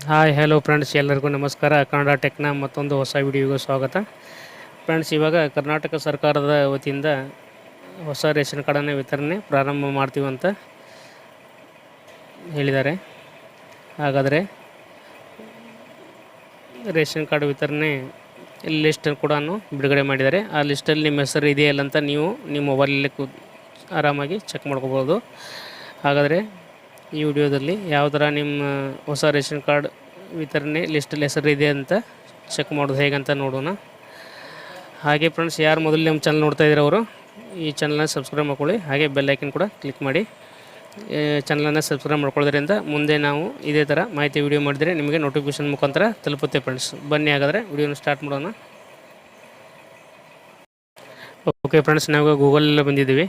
Hi hello friends ಎಲ್ಲರಿಗೂ ನಮಸ್ಕಾರ. ಕನ್ನಡ ಟೆಕ್ನ ಮತ್ತೊಂದು ಹೊಸ ವಿಡಿಯೋಗೆ ಸ್ವಾಗತ. ಫ್ರೆಂಡ್ಸ್ ಇವಾಗ ಕರ್ನಾಟಕ ಸರ್ಕಾರದ ವತಿಯಿಂದ ಹೊಸ ರೇಷನ್ ಕಾರ್ಡನ್ನು ವಿತರಣೆ ಪ್ರಾರಂಭ ಮಾಡ್ತೀವಿ ಅಂತ ಹೇಳಿದ್ದಾರೆ. ಹಾಗಾದರೆ ರೇಷನ್ ಕಾರ್ಡ್ ವಿತರಣೆ ಲಿಸ್ಟ್ ಕೂಡ ಬಿಡುಗಡೆ ಮಾಡಿದ್ದಾರೆ. ಆ ಲಿಸ್ಟಲ್ಲಿ ನಿಮ್ಮ ಹೆಸರು ಇದೆಯಲ್ಲ ಅಂತ ನೀವು ನಿಮ್ಮ ಮೊಬೈಲಲ್ಲಿ ಕೂ ಆರಾಮಾಗಿ ಚೆಕ್ ಮಾಡ್ಕೋಬೋದು. ಹಾಗಾದರೆ ಈ ವಿಡಿಯೋದಲ್ಲಿ ಯಾವ ಥರ ನಿಮ್ಮ ಹೊಸ ರೇಷನ್ ಕಾರ್ಡ್ ವಿತರಣೆ ಲಿಸ್ಟಲ್ಲಿ ಹೆಸರು ಇದೆ ಅಂತ ಚೆಕ್ ಮಾಡೋದು ಹೇಗಂತ ನೋಡೋಣ. ಹಾಗೆ ಫ್ರೆಂಡ್ಸ್ ಯಾರು ಮೊದಲು ನಮ್ಮ ಚಾನಲ್ ನೋಡ್ತಾ ಇದ್ದಾರೆ ಅವರು, ಈ ಚಾನಲ್ನ ಸಬ್ಸ್ಕ್ರೈಬ್ ಮಾಡ್ಕೊಳ್ಳಿ. ಹಾಗೆ ಬೆಲ್ಲೈಕನ್ ಕೂಡ ಕ್ಲಿಕ್ ಮಾಡಿ. ಚಾನಲನ್ನು ಸಬ್ಸ್ಕ್ರೈಬ್ ಮಾಡ್ಕೊಳ್ಳೋದ್ರಿಂದ ಮುಂದೆ ನಾವು ಇದೇ ಥರ ಮಾಹಿತಿ ವಿಡಿಯೋ ಮಾಡಿದರೆ ನಿಮಗೆ ನೋಟಿಫಿಕೇಷನ್ ಮುಖಾಂತರ ತಲುಪುತ್ತೆ ಫ್ರೆಂಡ್ಸ್ ಬನ್ನಿ ಹಾಗಾದರೆ ವಿಡಿಯೋನ ಸ್ಟಾರ್ಟ್ ಮಾಡೋಣ. ಓಕೆ ಫ್ರೆಂಡ್ಸ್ ನಾವು ಗೂಗಲಲ್ಲಿ ಬಂದಿದ್ದೀವಿ.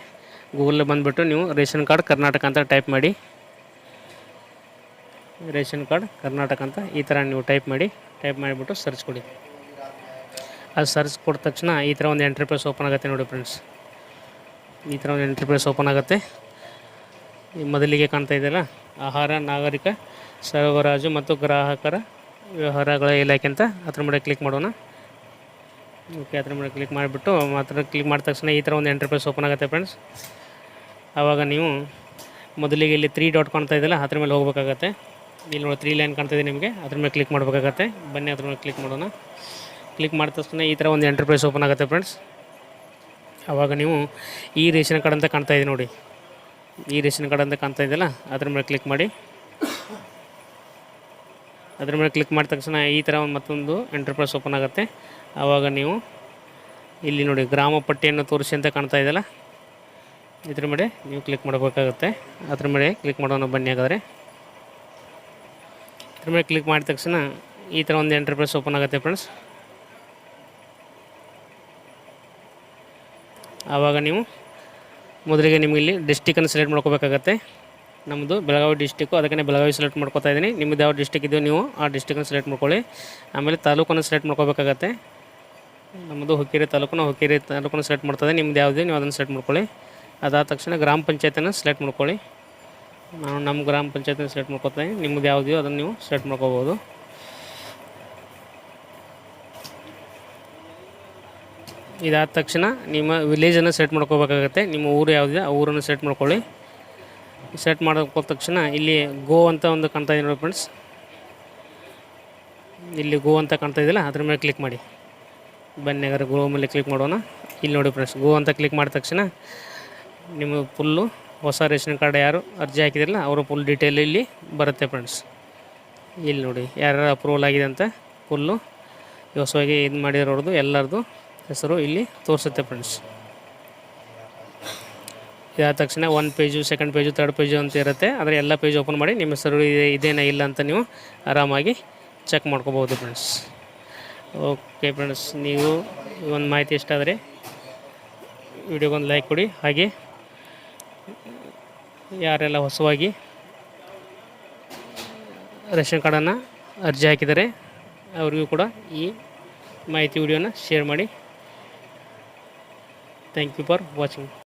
ಗೂಗಲಲ್ಲಿ ಬಂದುಬಿಟ್ಟು ನೀವು ರೇಷನ್ ಕಾರ್ಡ್ ಕರ್ನಾಟಕ ಅಂತ ಟೈಪ್ ಮಾಡಿ. ರೇಷನ್ ಕಾರ್ಡ್, ಕರ್ನಾಟಕ ಅಂತ ಈ ಥರ ನೀವು ಟೈಪ್ ಮಾಡಿ, ಟೈಪ್ ಮಾಡಿಬಿಟ್ಟು ಸರ್ಚ್ ಕೊಡಿ. ಅದು ಸರ್ಚ್ ಕೊಟ್ಟ ತಕ್ಷಣ ಈ ಥರ ಒಂದು ಎಂಟ್ರಿ ಪೇಸ್ ಓಪನ್ ಆಗುತ್ತೆ ನೋಡಿ ಫ್ರೆಂಡ್ಸ್ ಈ ಥರ ಒಂದು ಎಂಟ್ರಿ ಪೇಸ್ ಓಪನ್ ಆಗುತ್ತೆ ಮೊದಲಿಗೆ ಕಾಣ್ತಾ ಇದೆಯಲ್ಲ, ಆಹಾರ, ನಾಗರಿಕ ಸರಬರಾಜು ಮತ್ತು ಗ್ರಾಹಕರ ವ್ಯವಹಾರಗಳ ಇಲಾಖೆ ಅಂತ ಅದ್ರ ಮೇಲೆ ಕ್ಲಿಕ್ ಮಾಡೋಣ. ಓಕೆ ಅದ್ರ ಮೇಲೆ ಕ್ಲಿಕ್ ಮಾಡಿಬಿಟ್ಟು ಮಾತ್ರ ಕ್ಲಿಕ್ ಮಾಡಿದ ತಕ್ಷಣ ಈ ಥರ ಒಂದು ಎಂಟ್ರಿ ಪೇಸ್ ಓಪನ್ ಆಗುತ್ತೆ ಫ್ರೆಂಡ್ಸ್ ಆವಾಗ ನೀವು ಮೊದಲಿಗೆ ಇಲ್ಲಿ ತ್ರೀ ಡಾಟ್ ಕಾಣ್ತಾ ಇದೆಯಲ್ಲ, ಅದ್ರ ಮೇಲೆ ಹೋಗ್ಬೇಕಾಗತ್ತೆ. ಇಲ್ಲಿ ನೋಡಿ ತ್ರೀ ಲೈನ್ ಕಾಣ್ತಿದೆ ನಿಮಗೆ. ಅದ್ರ ಮೇಲೆ ಕ್ಲಿಕ್ ಮಾಡಬೇಕಾಗತ್ತೆ. ಬನ್ನಿ ಅದ್ರ ಮೇಲೆ ಕ್ಲಿಕ್ ಮಾಡೋಣ. ಕ್ಲಿಕ್ ಮಾಡಿದ ತಕ್ಷಣ ಈ ಥರ ಒಂದು ಎಂಟರ್ಪ್ರೈಸ್ ಓಪನ್ ಆಗುತ್ತೆ ಫ್ರೆಂಡ್ಸ್ ಆವಾಗ ನೀವು ಈ ರೇಷನ್ ಕಾರ್ಡ್ ಅಂತ ಕಾಣ್ತಾ ಇದೆ ನೋಡಿ. ಈ ರೇಷನ್ ಕಾರ್ಡ್ ಅಂತ ಕಾಣ್ತಾ ಇದೆಯಲ್ಲ, ಅದ್ರ ಮೇಲೆ ಕ್ಲಿಕ್ ಮಾಡಿ. ಅದ್ರ ಮೇಲೆ ಕ್ಲಿಕ್ ಮಾಡಿದ ತಕ್ಷಣ ಈ ಥರ ಒಂದು ಮತ್ತೊಂದು ಎಂಟರ್ಪ್ರೈಸ್ ಓಪನ್ ಆಗುತ್ತೆ. ಆವಾಗ ನೀವು ಇಲ್ಲಿ ನೋಡಿ ಗ್ರಾಮ ಪಟ್ಟಿಯನ್ನು ತೋರಿಸಿ ಅಂತ ಕಾಣ್ತಾ ಇದೆಯಲ್ಲ, ಇದ್ರ ಮೇಲೆ ನೀವು ಕ್ಲಿಕ್ ಮಾಡಬೇಕಾಗುತ್ತೆ. ಅದ್ರ ಮೇಲೆ ಕ್ಲಿಕ್ ಮಾಡೋಣ ಬನ್ನಿ ಹಾಗಾದರೆ. ಇದ್ರ ಮೇಲೆ ಕ್ಲಿಕ್ ಮಾಡಿದ ತಕ್ಷಣ ಈ ಥರ ಒಂದು ಎಂಟರ್ಪ್ರೈಸ್ ಓಪನ್ ಆಗುತ್ತೆ ಫ್ರೆಂಡ್ಸ್ ಆವಾಗ ನೀವು ಮೊದಲಿಗೆ ನಿಮಗೆ ಇಲ್ಲಿ ಡಿಸ್ಟಿಕನ್ನು ಸೆಲೆಕ್ಟ್ ಮಾಡ್ಕೋಬೇಕಾಗತ್ತೆ. ನಮ್ಮದು ಬೆಳಗಾವಿ ಡಿಸ್ಟಿಕ್ಕು ಅದಕ್ಕೆ ಬೆಳಗಾವಿ ಸೆಲೆಕ್ಟ್ ಮಾಡ್ಕೋತಾ ಇದ್ದೀನಿ. ನಿಮ್ಮದು ಯಾವ ಡಿಸ್ಟಿಕ್ ಇದೆಯೋ ನೀವು ಆ ಡಿಸ್ಟಿಕನ್ನು ಸೆಲೆಕ್ಟ್ ಮಾಡ್ಕೊಳ್ಳಿ. ಆಮೇಲೆ ತಾಲೂಕನ್ನು ಸೆಲೆಕ್ಟ್ ಮಾಡ್ಕೋಬೇಕಾಗತ್ತೆ. ನಮ್ಮದು ಹುಕ್ಕೇರಿ ತಾಲೂಕು ಹುಕ್ಕೇರಿ ತಾಲೂಕನ್ನು ಸೆಲೆಕ್ಟ್ ಮಾಡ್ತದೆ ನಿಮ್ದು ಯಾವುದೇ ನೀವು ಅದನ್ನು ಸೆಲೆಕ್ಟ್ ಮಾಡ್ಕೊಳ್ಳಿ. ಅದಾದ ತಕ್ಷಣ ಗ್ರಾಮ ಪಂಚಾಯತನ್ನು ಸೆಲೆಕ್ಟ್ ಮಾಡ್ಕೊಳ್ಳಿ. ನಾನು ನಮ್ಮ ಗ್ರಾಮ ಪಂಚಾಯತ್ನ ಸೆಲೆಕ್ಟ್ ಮಾಡ್ಕೊತೀನಿ ನಿಮ್ಮದು ಯಾವುದೋ ಅದನ್ನು ನೀವು ಸೆಲೆಕ್ಟ್ ಮಾಡ್ಕೋಬೋದು. ಇದಾದ ತಕ್ಷಣ ನಿಮ್ಮ ವಿಲೇಜನ್ನು ಸೆಟ್ ಮಾಡ್ಕೋಬೇಕಾಗತ್ತೆ. ನಿಮ್ಮ ಊರು ಯಾವುದಿದೆ ಆ ಊರನ್ನು ಸೆಟ್ ಮಾಡ್ಕೊಳ್ಳಿ. ಸೆಟ್ ಮಾಡ್ಕೋ ತಕ್ಷಣ ಇಲ್ಲಿ ಗೋ ಅಂತ ಒಂದು ಕಾಣ್ತಾ ಇದೆ ನೋಡಿ ಫ್ರೆಂಡ್ಸ್ ಇಲ್ಲಿ ಗೋ ಅಂತ ಕಾಣ್ತಾ ಇದೆಯಲ್ಲ, ಅದ್ರ ಮೇಲೆ ಕ್ಲಿಕ್ ಮಾಡಿ. ಬನ್ನಿ ಗೋ ಮೇಲೆ ಕ್ಲಿಕ್ ಮಾಡೋಣ. ಇಲ್ಲಿ ನೋಡಿ ಫ್ರೆಂಡ್ಸ್ ಗೋ ಅಂತ ಕ್ಲಿಕ್ ಮಾಡಿದ ತಕ್ಷಣ ನಿಮ್ಮ ಫುಲ್ಲು ಹೊಸ ರೇಷನ್ ಕಾರ್ಡ್ ಯಾರು ಅರ್ಜಿ ಹಾಕಿದಿರಲ್ಲ, ಅವರ ಫುಲ್ ಡೀಟೇಲ್ ಇಲ್ಲಿ ಬರುತ್ತೆ ಫ್ರೆಂಡ್ಸ್ ಇಲ್ಲಿ ನೋಡಿ, ಯಾರ್ಯಾರು ಅಪ್ರೂವಲ್ ಆಗಿದೆ ಅಂತ ಫುಲ್ಲು ಹೊಸವಾಗಿ ಇದು ಮಾಡಿರೋದು ಎಲ್ಲರದು ಹೆಸರು ಇಲ್ಲಿ ತೋರಿಸುತ್ತೆ ಫ್ರೆಂಡ್ಸ್ ಇದಾದ ತಕ್ಷಣ one page second page third page ಅಂತ ಇರುತ್ತೆ. ಆದರೆ ಎಲ್ಲ ಪೇಜ್ ಓಪನ್ ಮಾಡಿ ನಿಮ್ಮ ಹೆಸರು ಇದೆ, ಇದೇನಾ ಇಲ್ಲ ಅಂತ ನೀವು ಆರಾಮಾಗಿ ಚೆಕ್ ಮಾಡ್ಕೋಬೋದು ಫ್ರೆಂಡ್ಸ್ ಓಕೆ ಫ್ರೆಂಡ್ಸ್ ನೀವು ಒಂದು ಮಾಹಿತಿ ಇಷ್ಟ ಆದರೆ ವಿಡಿಯೋಗೊಂದು ಲೈಕ್ ಕೊಡಿ. ಹಾಗೆ ಯಾರೆಲ್ಲ ಹೊಸವಾಗಿ ರೇಷನ್ ಕಾರ್ಡನ್ನು ಅರ್ಜಿ ಹಾಕಿದ್ದಾರೆ, ಅವರಿಗೂ ಕೂಡ ಈ ಮಾಹಿತಿ ವಿಡಿಯೋನ ಶೇರ್ ಮಾಡಿ. Thank you for watching